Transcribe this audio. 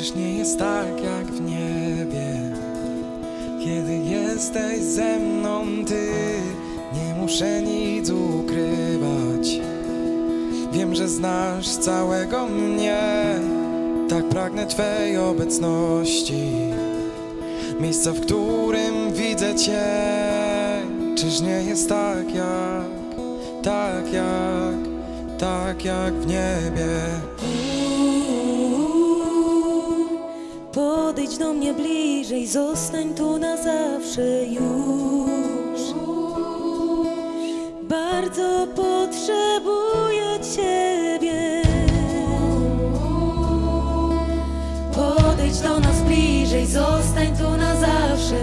Czyż nie jest tak jak w niebie? Kiedy jesteś ze mną ty, nie muszę nic ukrywać. Wiem, że znasz całego mnie, tak pragnę Twej obecności. Miejsca, w którym widzę Cię, czyż nie jest tak jak, tak jak, tak jak w niebie. Zostań tu na zawsze już. Bardzo potrzebuję Ciebie. Podejdź do nas bliżej, zostań tu na zawsze